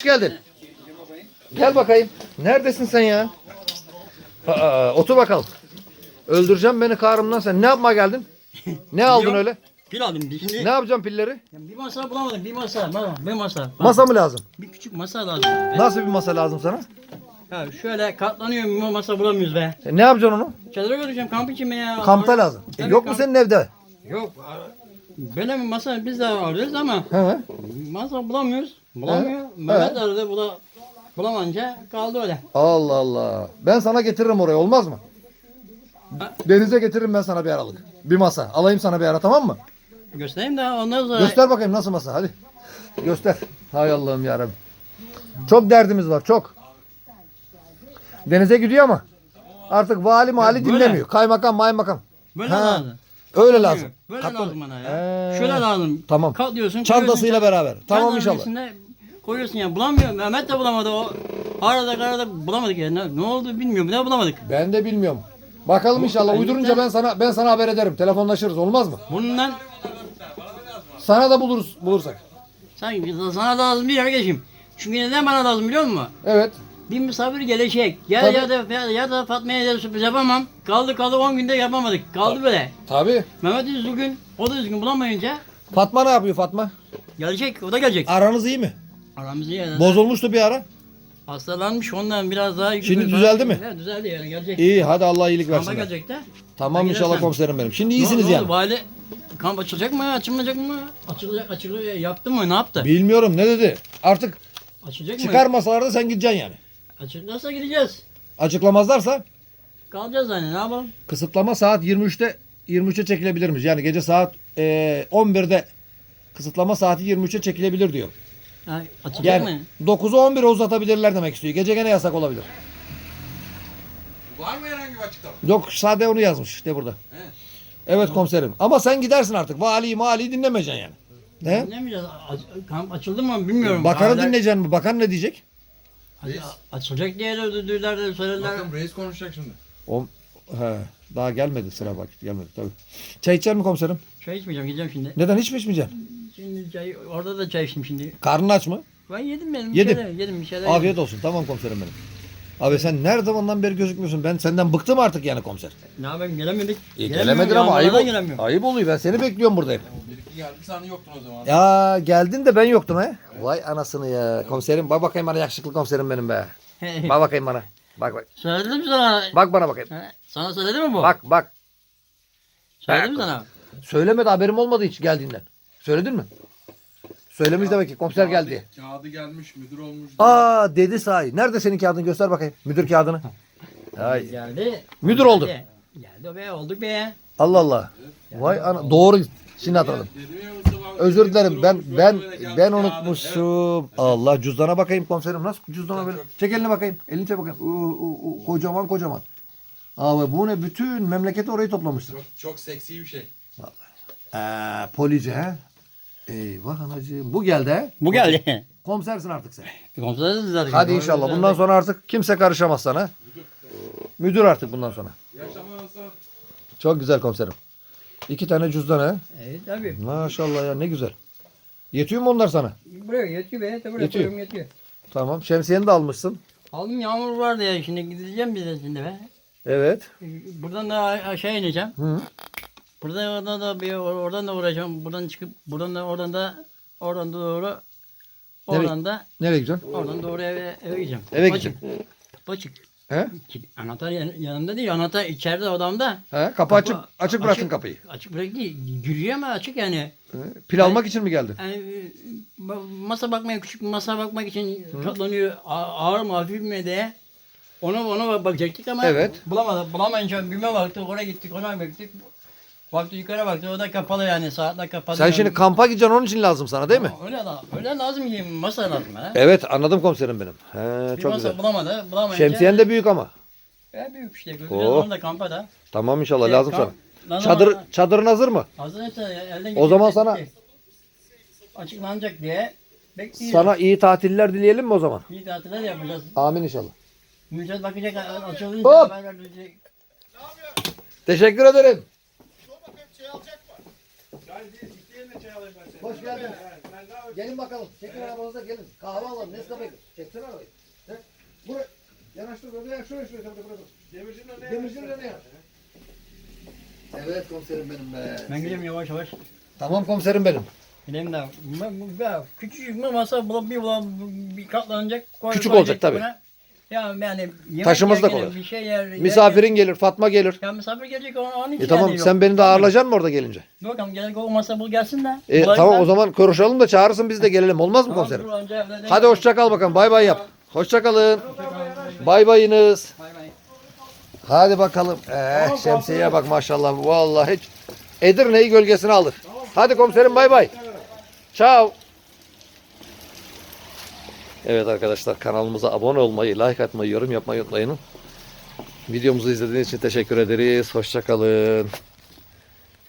Hoş geldin. Gel bakayım. Neredesin sen ya? Aa, otur bakalım. Öldüreceğim beni karımdan sen. Ne yapmaya geldin? Ne aldın Yok. öyle? Pil aldım. Şimdi Ne yapacağım pilleri? Ya bir masa bulamadım. Bir masa. Masa. Bir masa. Bak, Masa mı lazım? Bir küçük masa lazım. Nasıl bir masa lazım sana? Ya şöyle katlanıyor bir masa bulamıyoruz be. E, ne yapacaksın onu? Çadıra götüreceğim kamp için mi ya? Kampta lazım. E, Tabii yok mu kamp- senin evde? Yok. Böyle bir masa biz de arıyoruz ama he. masa bulamıyoruz. Bulamıyor. Mehmet aradı. Bula, bulamayınca kaldı öyle. Allah Allah. Ben sana getiririm oraya olmaz mı? Denize getiririm ben sana bir aralık. Bir masa. Alayım sana bir ara tamam mı? Göstereyim de ondan sonra... Göster bakayım nasıl masa hadi. Göster. Hay Allah'ım yarabbim. Çok derdimiz var çok. Denize gidiyor ama artık vali mali böyle. dinlemiyor. Kaymakam maymakam. Böyle Ha, lazım. Öyle lazım. Böyle Katlan- lazım bana ya. Şöyle lazım. Tamam. Katlıyorsun. Çantasıyla koyuyorsun. beraber. Tamam Çantanın inşallah. Koyuyorsun ya bulamıyor. Mehmet de bulamadı o. Arada arada bulamadık ya. Ne, ne oldu bilmiyorum. Ne bulamadık. Ben de bilmiyorum. Bakalım inşallah. Uydurunca ben sana ben sana haber ederim. Telefonlaşırız olmaz mı? Bundan Sana da buluruz bulursak. sanki sana lazım değil arkadaşım. Çünkü neden bana lazım biliyor musun? Evet. Bir misafir gelecek. Ya Tabii. ya da ya, ya da Fatma'ya da sürpriz yapamam. Kaldı kaldı 10 günde yapamadık. Kaldı böyle. Tabii. Mehmet üzgün. O da üzgün bulamayınca Fatma ne yapıyor Fatma? gelecek. O da gelecek. Aranız iyi mi? Aramızda yani. Bozulmuştu bir ara. Hastalanmış ondan biraz daha. Şimdi düzeldi mi? Ya, düzeldi yani gelecek. İyi hadi Allah iyilik Kampa versin. gelecek de. Tamam Ben inşallah gidersem. komiserim benim. Şimdi Ne iyisiniz oldu, yani. Vali kamp açılacak mı? Açılmayacak mı? Açılacak, açılıyor. Yaptı mı? Ne yaptı? Bilmiyorum ne dedi. Artık Açılacak mı? çıkarmasalar sen gideceksin yani. Açılırsa gideceğiz. Açıklamazlarsa Kalacağız hani ne yapalım? kısıtlama saat 23'te 23'e çekilebilirmiş. Yani gece saat e, 11'de kısıtlama saati 23'e çekilebilir diyor. Ha, açılacak mı? Yani 9'u 11'e uzatabilirler demek istiyor. Gece gene yasak olabilir. Var mı herhangi bir açıklama? Yok sade onu yazmış işte burada. Evet komiserim. Ama sen gidersin artık. Vali mali dinlemeyeceksin yani. Ne? Dinlemeyeceğiz. Aç- kamp açıldı mı bilmiyorum. Bakanı Hala- dinleyeceksin mi? Bakan ne diyecek? Aç- Açılacak diye de ödüller de söylediler. Bakın reis konuşacak şimdi. O, he, daha gelmedi sıra vakit gelmedi tabii. Çay içecek mi komiserim? Çay içmeyeceğim gideceğim şimdi. Neden hiç mi içmeyeceksin? Şimdi çay, orada da çay içtim şimdi. Karnın aç mı? Ben yedim benim. Yedim. Bir şeyler, yedim bir şeyler. Afiyet yedim. olsun. Tamam komiserim benim. Abi sen nerede zamandan beri gözükmüyorsun? Ben senden bıktım artık yani komiser. Ne yapayım gelemedik. E, gelemedin ama ayıp, ol- ayıp oluyor. Ben seni bekliyorum burada hep. Bir iki geldi sen yoktun o zaman. Ya geldin de ben yoktum he. Vay anasını ya. Komiserim bak bakayım bana yakışıklı komiserim benim be. Bak bakayım bana. Bak bak. Söyledim mi sana? Bak bana bakayım. Sana söyledim mi bu? Bak bak. Söyledim mi sana? Söylemedi haberim olmadı hiç geldiğinden. Söyledin mi? Söylemiş demek ki komiser geldi. diye. Kağıdı gelmiş, müdür olmuş. Aa dedi sahi. Nerede senin kağıdın göster bakayım. Müdür kağıdını. Ay. Geldi. Müdür oldun. Geldi. Geldi be olduk be. Allah Allah. Vay ana doğru şimdi hatırladım. Dedim ya Özür dilerim. Ben ben ben unutmuşum. Allah cüzdana bakayım komiserim. Nasıl cüzdana böyle? Çek elini bakayım. Elini çek bakayım. Uu, uu, uu, kocaman kocaman. Abi bu ne? Bütün memleketi orayı toplamışsın. Çok, çok seksi bir şey. Ee, polici he? Eyvah anacığım. Bu geldi he? Bu geldi. Komisersin artık sen. Komiseriz zaten. Hadi inşallah. Bundan sonra artık kimse karışamaz sana. Müdür artık bundan sonra. Çok güzel komiserim. İki tane cüzdan he? Evet tabii. Maşallah ya ne güzel. Yetiyor mu onlar sana? Buraya yetiyor be. Buraya Yetiyor. koyuyorum yetiyor. Tamam. Şemsiyeni de almışsın. Aldım yağmur vardı ya şimdi gideceğim bir de şimdi be. Evet. Buradan da aşağı ineceğim. Hı. Buradan oradan da bir oradan da uğrayacağım. Buradan çıkıp buradan da oradan da oradan da doğru oradan da Nereye gidiyorsun? oradan doğru eve, eve gideceğim. Eve Kapı açık. Kapı açık. He? Anahtar yan- yanımda değil. Anahtar içeride odamda. He? Kapı açık. Açık bıraktın kapıyı. Açık bırak değil. Giriyor ama açık yani. He? Pil almak için mi geldin? Yani e, masa bakmaya küçük bir masa bakmak için katlanıyor. A- Ağır mı hafif mi diye. Ona ona bakacaktık ama Evet. bulamadık. Bulamayınca bilmem baktık. Oraya gittik. Ona baktık. Baktı yukarı baktı. O da kapalı yani. Saatler kapalı. Sen şimdi kampa gideceksin onun için lazım sana değil mi? Öyle, la- öyle lazım ki masa lazım bana. Evet anladım komiserim benim. He, Bir çok masa güzel. bulamadı. Bulamayınca. Şemsiyen de büyük ama. E, büyük işte. Göreceğiz Oh. onu da kampa da. Tamam inşallah Şey, lazım kamp- sana. Ne Çadır zaman- çadırın hazır mı? Hazır işte elden O zaman sana- ki. açıklanacak diye bekliyoruz. Sana iyi tatiller dileyelim mi o zaman? İyi tatiller yapacağız. Amin inşallah. Mücadele bakacak açılınca Hop! haber verecek. Teşekkür ederim. Hoş geldin. Gelin bakalım. Çekin arabanıza gelin. Kahve alalım. Nescafe. Çeksene arabayı. Buraya. Yanaştır. Buraya. Şuraya şuraya. Şuraya. Demircinin önüne Demircinin önüne. Evet komiserim benim be. Ben gidiyorum yavaş yavaş. Tamam komiserim benim. Gideyim de bu- ya küçücük bir masa bulup bir bir katlanacak. koy- Küçük olacak tabii. buna. Ya yani yemek da yerken kolay. Bir şey yer, Misafirin gelir. Fatma gelir. Ya misafir gelecek onun, onun için E tamam yani sen yok. beni de ağırlayacaksın mı orada gelince? Yok ama gerek o masa bul gelsin de. E, tamam da. o zaman konuşalım da çağırırsın biz de gelelim. Olmaz mı Tamam, komiserim? dur evde de- Hadi hoşça kal bakalım. Bay bay yap. Hoşça kalın. Bay bayınız. Bay bay. Hadi bakalım. Eh, şemsiyeye bak maşallah. Vallahi hiç Edirne'yi gölgesine alır. Hadi komiserim bay bay. Ciao. Evet arkadaşlar kanalımıza abone olmayı, like atmayı, yorum yapmayı unutmayın. Videomuzu izlediğiniz için teşekkür ederiz. Hoşça kalın.